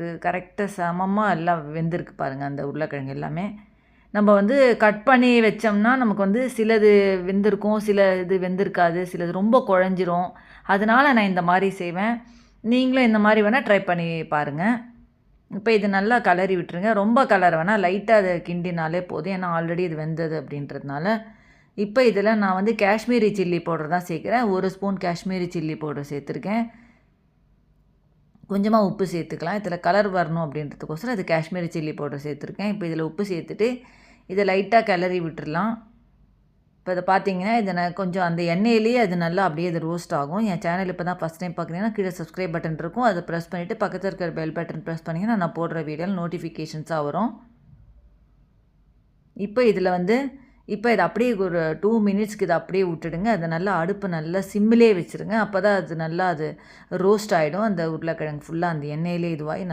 நமக்கு கரெக்டாக சமமாக எல்லாம் வெந்திருக்கு பாருங்கள் அந்த உருளைக்கிழங்கு எல்லாமே. நம்ம வந்து கட் பண்ணி வச்சோம்னா நமக்கு வந்து சிலது வெந்திருக்கும் சில இது வெந்திருக்காது சிலது ரொம்ப குழஞ்சிரும். அதனால் நான் இந்த மாதிரி செய்வேன். நீங்களும் இந்த மாதிரி வேணால் ட்ரை பண்ணி பாருங்கள் இப்போ இது நல்லா கலரி விட்டுருங்க. ரொம்ப கலர் வேணால் லைட்டாக அதை கிண்டினாலே போதும். ஏன்னா ஆல்ரெடி இது வெந்தது அப்படின்றதுனால. இப்போ இதில் நான் வந்து காஷ்மீரி சில்லி பவுடர் தான் சேர்க்குறேன். ஒரு ஸ்பூன் காஷ்மீரி சில்லி பவுடர் சேர்த்துருக்கேன். கொஞ்சமாக உப்பு சேர்த்துக்கலாம். இதில் கலர் வரணும் அப்படின்றதுக்கோசரம் அது காஷ்மீரி சில்லி பவுடர் சேர்த்துருக்கேன். இப்போ இதில் உப்பு சேர்த்துட்டு இதை லைட்டாக கிளறி விட்டுடலாம் இப்போ இதை பார்த்தீங்கன்னா இதை நான் கொஞ்சம் அந்த எண்ணெயிலேயே அது நல்லா அப்படியே அது ரோஸ்ட் ஆகும். என் சேனல் இப்போ தான் ஃபஸ்ட் டைம் பார்க்குறீங்கன்னா கீழே சப்ஸ்கிரைப் பட்டன் இருக்கும். அதை ப்ரெஸ் பண்ணிவிட்டு பக்கத்தில் இருக்கிற பெல் பட்டன் ப்ரெஸ் பண்ணிங்கன்னா நான் போடுற வீடியோவில் நோட்டிஃபிகேஷன்ஸாக வரும். இப்போ இதில் வந்து இப்போ இதை அப்படியே ஒரு டூ மினிட்ஸ்க்கு இதை அப்படியே விட்டுடுங்க. அதை நல்லா அடுப்பு நல்லா சிம்மிலே வச்சுருங்க. அப்போ தான் அது நல்லா அது ரோஸ்ட் ஆகிடும் அந்த உருளைக்கிழங்கு ஃபுல்லாக அந்த எண்ணெயிலே இதுவாகி நல்லா